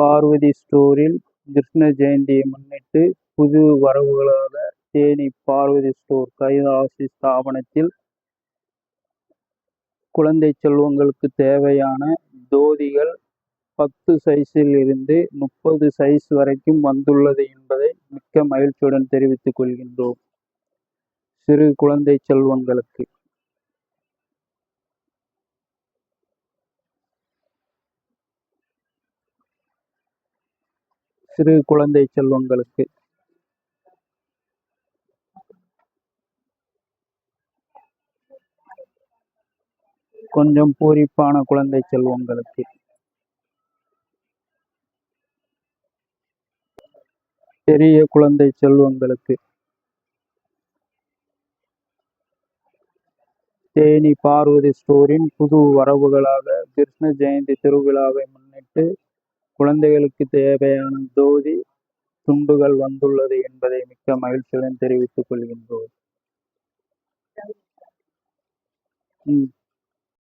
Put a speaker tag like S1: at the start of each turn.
S1: பார்வதி ஸ்டோரில் கிருஷ்ண ஜெயந்தியை முன்னிட்டு புது வரவுகளாக தேனி பார்வதி ஸ்டோர் கைதாசி ஸ்தாபனத்தில் குழந்தை செல்வங்களுக்கு தேவையான தோதிகள் பத்து சைஸில் இருந்து முப்பது சைஸ் வரைக்கும் வந்துள்ளது என்பதை மிக்க மகிழ்ச்சியுடன் தெரிவித்துக் கொள்கின்றோம். சிறு குழந்தை செல்வங்களுக்கு. சிறு குழந்தை செல்வங்களுக்கு. கொஞ்சம் பூரிப்பான குழந்தை செல்வங்களுக்கு. பெரிய குழந்தை செல்வங்களுக்கு. தேனி பார்வதி ஸ்டோரின் புது வரவுகளாக கிருஷ்ண ஜெயந்தி திருவிழாவை முன்னிட்டு குழந்தைகளுக்கு தேவையான தோதி துண்டுகள் வந்துள்ளது என்பதை மிக்க மகிழ்ச்சியுடன் தெரிவித்துக் கொள்கின்றோம். ம்.